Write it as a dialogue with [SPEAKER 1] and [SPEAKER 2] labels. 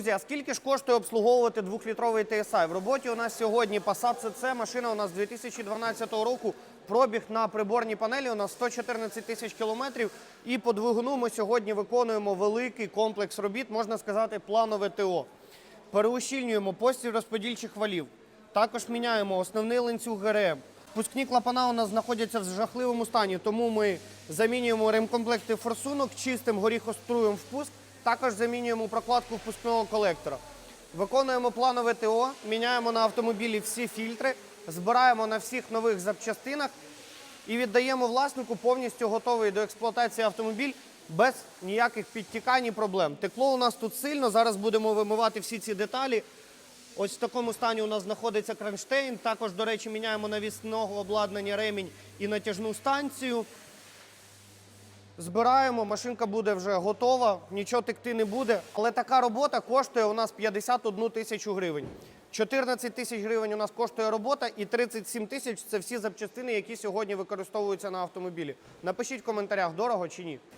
[SPEAKER 1] Друзі, а скільки ж коштує обслуговувати двохлітровий TSI? В роботі у нас сьогодні Passat CC, машина у нас 2012 року. Пробіг на приборній панелі у нас 114 тисяч кілометрів. І по двигуну ми сьогодні виконуємо великий комплекс робіт, можна сказати, планове ТО. Переущільнюємо постіль розподільчих валів. Також міняємо основний ланцюг ГРМ. Пускні клапана у нас знаходяться в жахливому стані, тому ми замінюємо ремкомплекти форсунок, чистим горіхоструєм впуск. Також замінюємо прокладку впускного колектора. Виконуємо планове ТО, міняємо на автомобілі всі фільтри, збираємо на всіх нових запчастинах і віддаємо власнику повністю готовий до експлуатації автомобіль без ніяких підтікань і проблем. Текло у нас тут сильно. Зараз будемо вимивати всі ці деталі. Ось в такому стані у нас знаходиться кронштейн. Також, до речі, міняємо навісного обладнання ремінь і натяжну станцію. Збираємо, машинка буде вже готова, нічого текти не буде. Але така робота коштує у нас 51 тисячу гривень. 14 тисяч гривень у нас коштує робота, і 37 тисяч це всі запчастини, які сьогодні використовуються на автомобілі. Напишіть в коментарях, дорого чи ні.